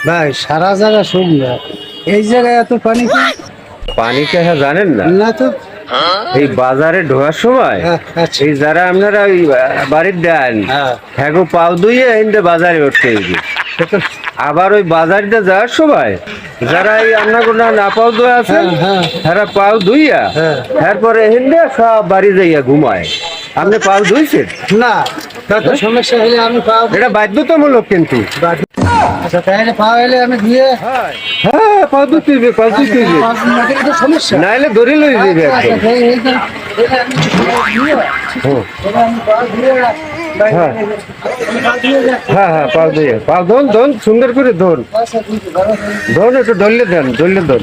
ভাই সারা জায়গা শুকনো এই জায়গায় এত পানি? পানি কে হ্যাঁ জানেন না না তো এই বাজারে ঢোকার সময় হ্যাঁ, আচ্ছা। এই যারা আপনারা ওই বাড়ির দেন হ্যাঁ। হ্যাঁ পাও দুইয়ে হিন্দে বাজারে উঠতে আবার ওই বাজারটা যাওয়ার সময় যারা এই আপনার কোনো না পাও দুয়ে আছে হ্যাঁ। তারা পাও দুইয়া হ্যাঁ। তারপরে হিন্দে সব বাড়ি যাইয়া ঘুমায় আপনি পাও দুইছেন না সমস্যা হলে আমি পাও এটা বাধ্যতামূলক কিন্তু। আচ্ছা তাহলে পাও হলে আমি দিয়ে হ্যাঁ। পাও সমস্যা। লই আচ্ছা, আমি পাও দিয়ে, বাইরে হ্যাঁ। হ্যাঁ হ্যাঁ পাও দিয়ে। পাও ধন ধন সুন্দর করে ধন। আচ্ছা, ধন একটু ধরলে দেন ধরলে ধন।